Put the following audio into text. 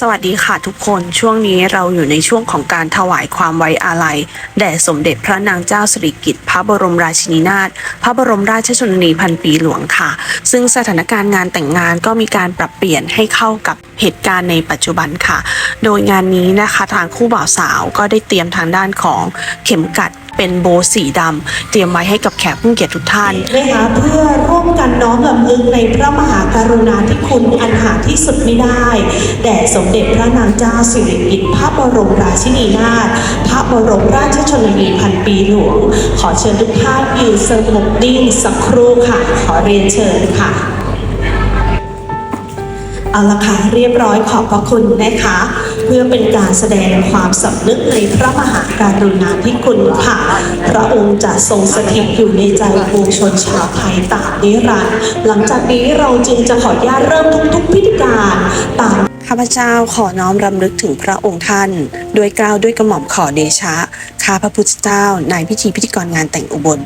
สวัสดีค่ะทุกคนช่วงนี้เราอยู่ในช่วงของการถวายความไว้อาลัย แด่สมเด็จพระนางเจ้าสิริกิติ์พระบรมราชินีนาถพระบรมราชชนนีพันปีหลวงค่ะ ซึ่งสถานการณ์งานแต่งงานก็มีการปรับเปลี่ยนให้เข้ากับเหตุการณ์ในปัจจุบันค่ะ โดยงานนี้นะคะทางคู่บ่าวสาวก็ได้เตรียมทางด้านของเข็มกัดเป็นโบสีดำเตรียมไว้ให้กับแขกผู้เกียรติทุกท่านนะคะเพื่อร่วมกันน้อมรำลึกในพระมหา กรุณาธิคุณอันหาที่สุดไม่ได้ แด่สมเด็จพระนางเจ้าสิริกิติ์พระบรมราชินีนาถพระบรมราชชนนีพันปีหลวง ขอเชิญทุกท่านยืนสงบนิ่งสักครู่ค่ะ ขอเรียนเชิญค่ะเอาละค่ะเรียบร้อยขอบพระคุณนะคะ เพื่อเป็นการแสดงความสำนึกในพระมหากรุณาธิคุณค่ะ พระองค์จะทรงสถิตอยู่ในใจปวงชนชาวไทยตาบนิรันดร์หลังจากนี้เราจึงจะขออนุญาตเริ่มทุกๆพิธีการตามข้าพเจ้าขอน้อมรำลึกถึงพระองค์ท่านด้วยกล้าวด้วยกระหม่อมขอเดชะ ข้าพระพุทธเจ้านายพิธีพิธีกรงานแต่งอุบล